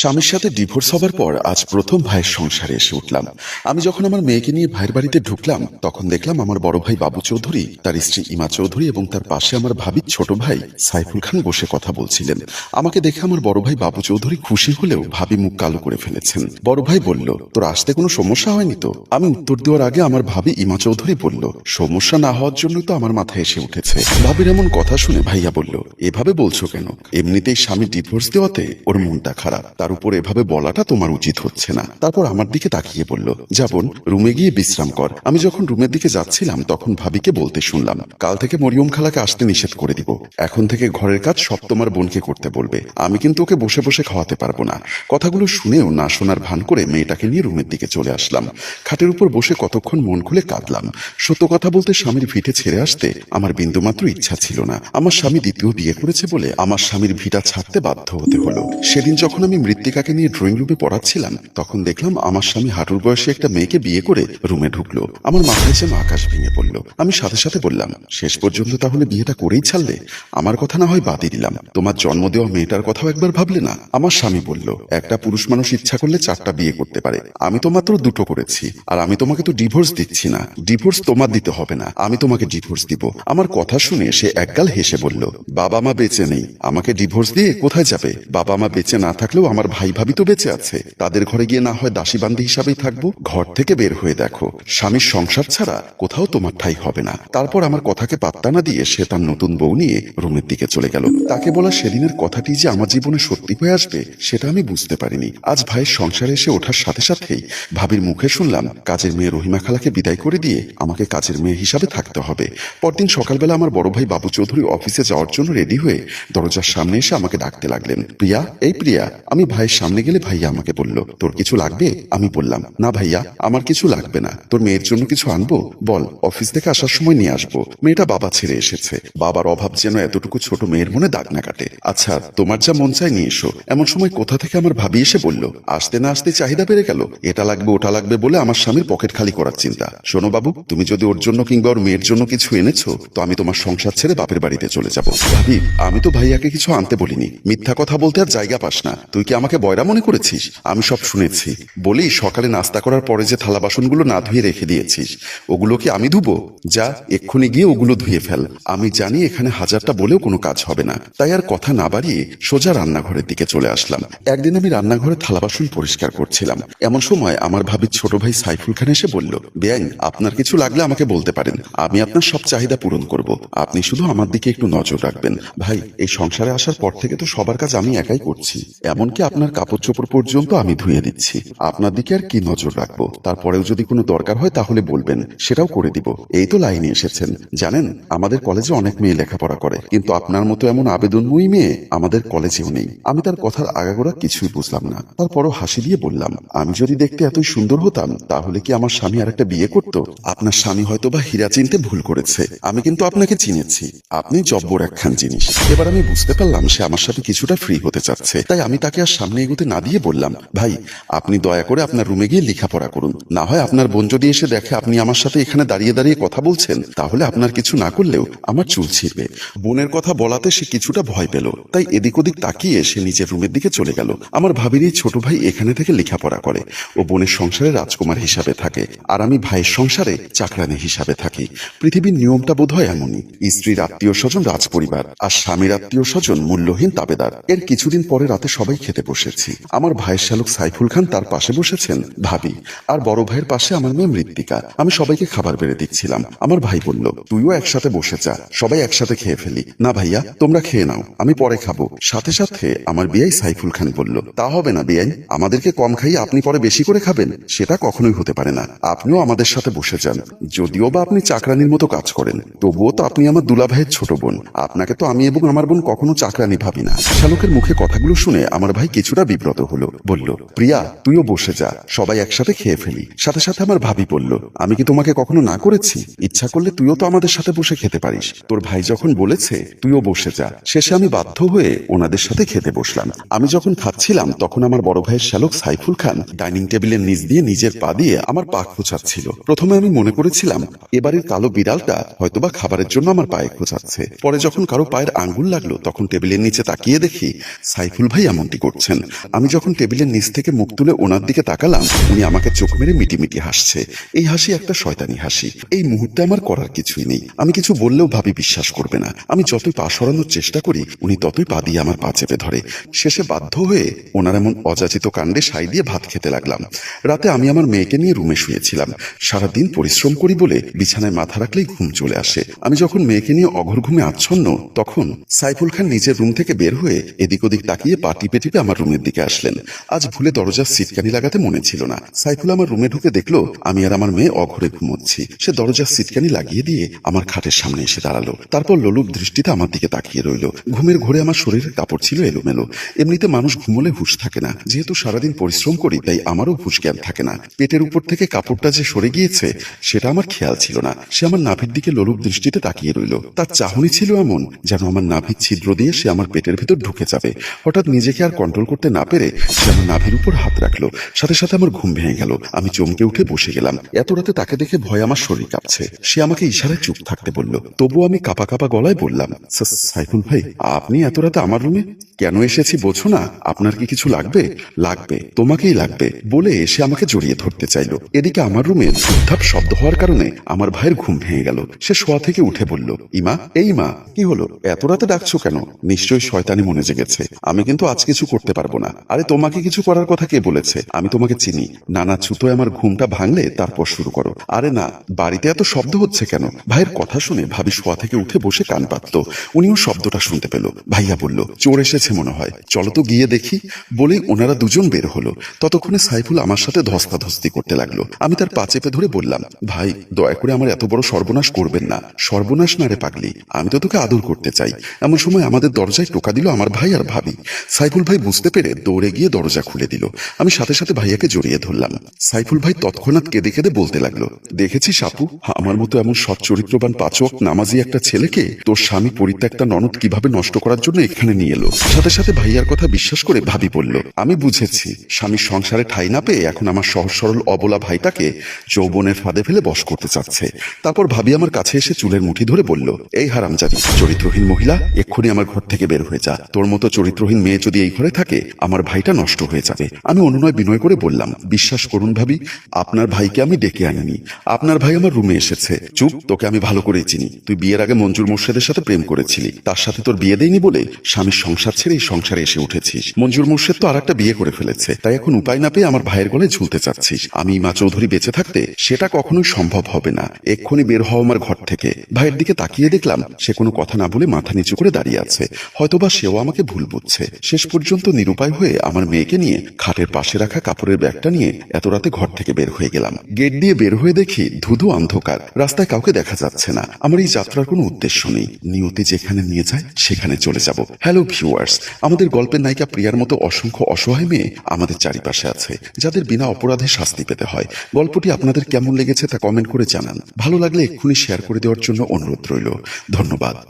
স্বামীর সাথে ডিভোর্স হবার পর আজ প্রথম ভাইয়ের সংসারে এসে উঠলাম। আমি যখন আমার মেয়েকে নিয়ে ভাইয়ের বাড়িতে ঢুকলাম, তখন দেখলাম আমার বড় ভাই বাবু চৌধুরী, তার স্ত্রী ইমা চৌধুরী এবং তার পাশে আমার ভাবির ছোট ভাই সাইফুল খান বসে কথা বলছিলেন। আমাকে দেখে আমার বড় ভাই বাবু চৌধুরী খুশি হলেও ভাবি মুখ কালো করে ফেলেছেন। বড় ভাই বলল, তোর আসতে কোনো সমস্যা হয়নি তো? আমি উত্তর দেওয়ার আগে আমার ভাবি ইমা চৌধুরী বলল, সমস্যা না হওয়ার জন্য তো আমার মাথায় এসে উঠেছে। ভাবির এমন কথা শুনে ভাইয়া বলল, এভাবে বলছো কেন? এমনিতেই স্বামী ডিভোর্স দেওয়াতে ওর মনটা খারাপ। তার উপর এভাবে বলাটা তোমার উচিত হচ্ছে না। তারপর আমার দিকে তাকিয়ে বলল যাবন রুমে গিয়ে বিশ্রাম কর। আমি যখন রুমের দিকে যাচ্ছিলাম, তখন ভাবিকে বলতে শুনলাম, কাল থেকে মরিয়ম খালাকে আসতে নিষেধ করে দিব। এখন থেকে ঘরের কাজ সব তোমার বোনকে করতে বলবে। আমি কিন্তু ওকে বসে বসে খাওয়াতে পারব না। কথাগুলো শুনেও না শোনার ভান করে মেয়েটাকে নিয়ে রুমের দিকে চলে আসলাম। খাটের উপর বসে কতক্ষণ মন খুলে কাঁদলাম। সত্য কথা বলতে স্বামীর ভিটে ছেড়ে আসতে আমার বিন্দুমাত্র ইচ্ছা ছিল না। আমার স্বামী দ্বিতীয় বিয়ে করেছে বলে আমার স্বামীর ভিটা ছাড়তে বাধ্য হতে হলো। সেদিন যখন আমি মৃত্তিকাকে নিয়ে ড্রয়িং রুমে পড়াচ্ছিলাম, তখন দেখলাম আমার স্বামী হাঁটুর বয়সে একটা মেয়েকে বিয়ে করে রুমে ঢুকলো। আমার মাথায় যেন আকাশ ভেঙে পড়ল। আমি সাথে সাথে বললাম, শেষ পর্যন্ত তাহলে বিয়েটা করেই ছাড়লে? আমার কথা না হয় বাদই দিলাম। তোমার জন্ম দেওয়া মেয়েটার কথাও একবার ভাবলে না? আমার স্বামী বলল, একটা পুরুষ মানুষ ইচ্ছা করলে চারটা বিয়ে করতে পারে। আমি তো মাত্র দুটো করেছি। আর আমি তোমাকে তো ডিভোর্স দিচ্ছি না। ডিভোর্স তোমার দিতে হবে না। আমি তোমাকে ডিভোর্স দিব। আমার কথা শুনে সে একগাল হেসে বলল বাবা মা বেঁচে নেই। আমাকে ডিভোর্স দিয়ে কোথায় যাবে? বাবা মা বেঁচে না থাকলেও আমার ভাই ভাবি তো বেঁচে আছে। তাদের ঘরে গিয়ে না হয় দাসী দাসীবান্দি হিসাবেই থাকব। ঘর থেকে বের হয়ে দেখো। স্বামীর সংসার ছাড়া কোথাও তোমার ঠাই হবে না। তারপর আমার কথাকে পাত্তা না দিয়ে সে তার নতুন বউ নিয়ে রুমের দিকে চলে গেল। তাকে বলা সেদিনের কথাটি যে আমার জীবনে সত্যি হয়ে আসবে, সেটা আমি বুঝতে পারিনি। আজ ভাইয়ের সংসারে এসে ওঠার সাথে সাথেই ভাবির মুখে শুনলাম, কাজের মেয়ে রহিমা খালাকে বিদায় করে দিয়ে আমাকে কাজের মেয়ে হিসাবে থাকতে হবে। পরদিন সকালবেলা আমার বড় ভাই বাবু চৌধুরী অফিসে যাওয়ার জন্য রেডি হয়ে দরজার সামনে এসে আমাকে ডাকতে লাগলেন। প্রিয়া, এই প্রিয়া, আমি ভাইয়ের সামনে গেলে ভাইয়া আমাকে বলল, তোর কিছু লাগবে? আমি বললাম, না ভাইয়া, আমার কিছু লাগবে না। তোর মেয়ের জন্য কিছু আনব? বল, অফিস থেকে আসার সময় নিয়ে আসব। মেয়েটা বাবা ছেড়ে এসেছে। বাবার অভাব যেন এতটুকু ছোট মেয়ের মনে দাগ না কাটে। আচ্ছা তোমার যা মন চায় নিয়ে এসো। এমন সময় কোথা থেকে আমার ভাবি এসে বলল, আসতে না আসতে চাহিদা বেড়ে গেল। এটা লাগবে, ওটা লাগবে বলে আমার স্বামীর পকেট খালি করার চিন্তা। শোনো বাবু, তুমি যদি ওর জন্য কিংবা ওর মেয়ের জন্য কিছু এনেছো, তো আমি তোমার সংসার ছেড়ে বাপের বাড়িতে চলে যাব। ভাবি, আমি তো ভাইয়াকে কিছু আনতে বলিনি। মিথ্যা কথা বলতে আর জায়গা পাস না। তুই কি আমাকে বয়রা মনে করেছিস আমি সব শুনেছি। বলি সকালে নাস্তা করার পরে যে থালা বাসনগুলো না ধুয়ে রেখে দিয়েছিস ওগুলো কি আমি ধুবো? যা, এক্ষুনি গিয়ে ওগুলো ধুয়ে ফেল। আমি জানি এখানে হাজারটা বলেও কোনো কাজ হবে না। তাই আর কথা না বাড়িয়ে সোজা রান্নাঘরের দিকে চলে আসলাম। একদিন আমি রান্নাঘরে থালা বাসন পরিষ্কার করছিলাম। এমন সময় আমার ভাবির ছোট ভাই সাইফুল খান এসে বলল, বেআইন, আপনার কিছু লাগলে আমাকে বলতে পারেন। আমি আপনার সব চাহিদা পূরণ করব। আপনি শুধু আমার দিকে একটু নজর রাখবেন। ভাই, এই সংসারে আসার পর থেকে তো সবার কাজ আমি একাই করছি। এমনকি আপনার কাপড় চোপড় পর্যন্ত আমি ধুয়ে দিচ্ছি। আপনার দিকে আর কি নজর রাখব? তারপরেও যদি কোনো দরকার হয় তাহলে বলবেন, সেটাও করে দিব। এই তো লাইনে এসেছেন। জানেন, আমাদের কলেজে অনেক মেয়ে লেখাপড়া করে, কিন্তু আপনার মতো এমন আবেদনময়ী মেয়ে আমাদের কলেজেও নেই। আমি তার কথার আগাগোড়া কিছুই বুঝলাম না। তারপরও হাসি দিয়ে বললাম, আমি যদি দেখতে এতই সুন্দর হতাম, তাহলে কি আমার স্বামী আর একটা বিয়ে করতো? আপনার স্বামী হয়তো বা হীরা চিনতে ভুল করেছে। আমি কিন্তু আপনাকে চিনেছি। আপনি জব্বর একখান জিনিস। এবার আমি বুঝতে পারলাম সে আমার সাথে কিছুটা ফ্রি হতে চাচ্ছে। তাই আমি তাকে আর সামনে এগোতে না দিয়ে বললাম, ভাই, আপনি দয়া করে আপনার রুমে গিয়ে লেখাপড়া করুন। না হয় আপনার বোন যদি এসে দেখে আপনি আমার সাথে এখানে দাঁড়িয়ে দাঁড়িয়ে কথা বলছেন, তাহলে আপনার কিছু না করলেও আমার চুল ছিঁড়বে। বোনের কথা বলাতে সে কিছুটা ভয় পেল, তাই এদিক ওদিক তাকিয়ে সে নিজের রুমের দিকে চলে গেল। আমার ভাবির এই ছোট ভাই এখানে থেকে লেখাপড়া করে। ও বোনের সংসারে রাজকুমার হিসাবে থাকে, আর আমি ভাইয়ের সংসারে চাকরানি হিসাবে থাকি। পৃথিবীর নিয়মটা বোধ হয় এমনই, স্ত্রীর আত্মীয় স্বজন রাজপরিবার, আর স্বামীর আত্মীয় স্বজন মূল্যহীন তাবেদার। এর কিছুদিন পরে রাতে সবাই খেতে বসেছি। আমার ভাইয়ের শালক সাইফুল খান তার পাশে বসেছেন, ভাবি। আর বড় ভাইয়ের পাশে আমার মেয়ে মৃত্তিকা। আমি সবাইকে খাবার বেড়ে দিচ্ছিলাম। আমার ভাই বলল, তুইও একসাথে বসে যা। সবাই একসাথে খেয়ে ফেলি। না ভাইয়া, তোমরা খেয়ে নাও। আমি পরে খাব। সাথে সাথে আমার বিয়াই সাইফুল খান বলল, তা হবে না বিয়াই আমাদেরকে কম খাইয়ে আপনি পরে বেশি করে খাবেন। সেটা কখনোই হতে পারে না। আপনিও আমাদের সাথে বসে যান। যদিও বা আপনি চাকরানির মতো কাজ করেন, তবুও তো আপনি আমার দুলা ভাইয়ের ছোট বোন। আপনাকে তো আমি এবং আমার বোন কখনো চাকরানি ভাবি না। শালকের মুখে কথাগুলো শুনে আমার ভাই কিছুটা বিব্রত হলো। বলল, প্রিয়া, তুইও বসে যা। সবাই একসাথে খেয়ে ফেলি। সাথে সাথে আমার ভাবি বলল, আমি কি তোমাকে কখনো না করেছি? ইচ্ছা করলে তুইও তো আমাদের সাথে বসে খেতে পারিস। তোর ভাই যখন বলেছে, তুইও বসে যা, শেষে আমি বাধ্য হয়ে ওনাদের সাথে খেতে বসলাম। আমি যখন খাচ্ছিলাম, তখন আমার বড় ভাইয়ের শ্যালক সাইফুল খান ডাইনিং টেবিলের নিচ দিয়ে নিজের পা দিয়ে আমার পা খোঁচাচ্ছিল। প্রথমে আমি মনে করেছিলাম এবারের কালো বিড়ালটা হয়তোবা খাবারের জন্য আমার পায়ে খোঁচাচ্ছে। পরে যখন কারও পায়ের আঙ্গুল লাগল, তখন টেবিলের নিচে তাকিয়ে দেখি সাইফুল ভাই এমনটি করছে। করছেন আমি যখন টেবিলের নিচ থেকে মুখ তুলে ওনার দিকে তাকালাম, উনি আমাকে চোখ মেরে মিটিমিটি হাসছে। এই হাসি একটা শয়তানি হাসি। এই মুহূর্তে আমার করার কিছুই নেই। আমি কিছু বললেও ভাবি বিশ্বাস করবে না। আমি যতই পা সরানোর চেষ্টা করি, উনি ততই পা দিয়ে আমার পা চেপে ধরে। শেষে বাধ্য হয়ে ওনার এমন অযাচিত কাণ্ডে সাই দিয়ে ভাত খেতে লাগলাম। রাতে আমি আমার মেয়েকে নিয়ে রুমে শুয়েছিলাম। সারাদিন পরিশ্রম করি বলে বিছানায় মাথা রাখলেই ঘুম চলে আসে। আমি যখন মেয়েকে নিয়ে অঘর ঘুমে আচ্ছন্ন, তখন সাইফুল খান নিজের রুম থেকে বের হয়ে এদিক ওদিক তাকিয়ে পা টিপে টিপে আমার রুমের দিকে আসলেন। আজ ভুলে দরজার সিটকানি লাগাতে মনে ছিল না। সাইফুল আমার রুমে ঢুকে দেখল, আমি আর আমার মেয়ে অঘরে ঘুমোচ্ছি। সে দরজার সিটকানি লাগিয়ে দিয়ে আমার খাটের সামনে এসে দাঁড়াল। তারপর লোলুপ দৃষ্টিতে আমার দিকে তাকিয়ে রইল। ঘুমের ঘোরে আমার শরীরের কাপড় ছিল এলোমেলো। এমনিতে মানুষ ঘুমোলে হুঁশ থাকে না। যেহেতু সারাদিন পরিশ্রম করি, তাই আমারও হুশ জ্ঞান থাকে না। পেটের উপর থেকে কাপড়টা যে সরে গিয়েছে, সেটা আমার খেয়াল ছিল না। সে আমার নাভির দিকে লোলুপ দৃষ্টিতে তাকিয়ে রইল। তার চাহনি ছিল এমন, যেন আমার নাভির ছিদ্র দিয়ে সে আমার পেটের ভেতর ঢুকে যাবে। হঠাৎ নিজেকে আর কন্ট্রোল করতে না পেরে আমার নাভির উপর হাত রাখল। সাথে সাথে আমার ঘুম ভেঙে গেল। আমি চমকে উঠে বসে গেলাম। এত রাতে তাকে দেখে ভয় আমার শরীর কাঁপছে। সে আমাকে ইশারায় চুপ থাকতে বলল তবু আমি কাপা কাপা গলায় বললাম, "সা- সাইফুল ভাই, আপনি এত রাতে আমার রুমে কেন এসেছি বোঝো না? আপনার কি কিছু লাগবে? লাগবে। তোমাকেই লাগবে বলে এসে আমাকে জড়িয়ে ধরতে চাইলো। এদিকে আমার রুমে ধূপধাপ শব্দ হওয়ার কারণে আমার ভাইয়ের ঘুম ভেঙে গেল। সে শোয়া থেকে উঠে বলল, ইমা, এই মা, কি হলো? এত রাতে ডাকছো কেন? নিশ্চয়ই শয়তানি মনে জেগেছে। আমি কিন্তু আজ কিছু করতে পারব না। আরে, তোমাকে কিছু করার কথা কে বলেছে? আমি তোমাকে চিনি। নানা ছুতোয় আমার ঘুমটা ভাঙলে তারপর শুরু করো। আরে না, বাড়িতে এত শব্দ হচ্ছে কেন? ভাইয়ের কথা শুনে ভাবি শোয়া থেকে উঠে বসে কান পাতলো উনিও শব্দটা শুনতে পেল। ভাইয়া বলল, চোর এসেছে মনে হয়। চলো তো গিয়ে দেখি। বলেই ওনারা দুজন বের হলো। ততক্ষণে সাইফুল আমার সাথে ধস্তাধস্তি করতে লাগল। আমি তার পা চেপে ধরে বললাম, ভাই, দয়া করে আমার এত বড় সর্বনাশ করবেন না। সর্বনাশ না রে পাগলি, আমি তো তোকে আদর করতে চাই। এমন সময় আমাদের দরজায় টোকা দিল আমার ভাই আর ভাবি। সাইফুল ভাই বুঝতে পেরে দৌড়ে গিয়ে দরজা খুলে দিল। আমি সাথে সাথে ভাইয়াকে জড়িয়ে ধরলাম। সাইফুল ভাই তৎক্ষণাৎ কেঁদে কেঁদে বলতে লাগল দেখেছি সাপু আমার মতো এমন সৎ চরিত্রবান পাচক, নামাজি একটা ছেলেকে তোর স্বামী পরিত্যক্তা ননদ কীভাবে নষ্ট করার জন্য এখানে নিয়ে এলো? সাথে সাথে ভাইয়ার কথা বিশ্বাস করে ভাবি বলল, আমি বুঝেছি। স্বামীর সংসারে ঠাই না পেয়ে এখন আমার সহজ সরল অবলা ভাইটাকে যৌবনের ফাঁদে ফেলে বস করতে চাচ্ছে। তারপর ভাবি আমার কাছে এসে চুলের মুঠি ধরে বলল, এই হারামজাদি, চরিত্রহীন মহিলা, এক্ষুনি আমার ঘর থেকে বের হয়ে যা। তোর মতো চরিত্রহীন মেয়ে যদি এই ঘরে থাকে, আমার ভাইটা নষ্ট হয়ে যাবে। আমি অনুনয় বিনয় করে বললাম, বিশ্বাস করুন ভাবি, আপনার ভাইকে আমি ডেকে আনিনি। আপনার ভাই আমার রুমে এসেছে। চুপ, তোকে আমি ভালো করেই চিনি। তুই বিয়ের আগে মঞ্জুর মোর্শেদের সাথে প্রেম করেছিলি। তার সাথে তোর বিয়ে দেয়নি বলে স্বামীর সংসার ছেড়ে এই সংসারে এসে উঠেছিস মঞ্জুর মোর্শেদ তো আর একটা বিয়ে করে ফেলেছে। তাই এখন উপায় না পেয়ে আমার ভাইয়ের গলায় ঝুলতে চাচ্ছিস আমি মা চৌধুরী বেঁচে থাকতে সেটা কখনোই সম্ভব হবে না। এক্ষুনি বের হওয়া আমার ঘর থেকে। ভাইয়ের দিকে তাকিয়ে দেখলাম সে কোনো কথা না বলে মাথা নিচু করে দাঁড়িয়ে আছে। হয়তোবা সেও আমাকে ভুল বুঝছে। শেষ পর্যন্ত নিরুপায় হয়ে আমার মেয়েকে নিয়ে খাটের পাশে রাখা কাপড়ের ব্যাগটা নিয়ে এত রাতে ঘর থেকে বের হয়ে গেলাম। গেট দিয়ে বের হয়ে দেখি ধুধু অন্ধকার। রাস্তায় কাউকে দেখা যাচ্ছে না। আমার এই যাত্রার কোনো উদ্দেশ্য নেই। নিয়তি যেখানে নিয়ে যায়, সেখানে চলে যাব। হ্যালো ভিউয়ার্স আমাদের গল্পের নায়িকা প্রিয়ার মতো অসংখ্য অসহায় মেয়ে আমাদের চারিপাশে আছে, যাদের বিনা অপরাধে শাস্তি পেতে হয়। গল্পটি আপনাদের কেমন লেগেছে তা কমেন্ট করে জানান। ভালো লাগলে এক্ষুনি শেয়ার করে দেওয়ার জন্য অনুরোধ রইল। ধন্যবাদ।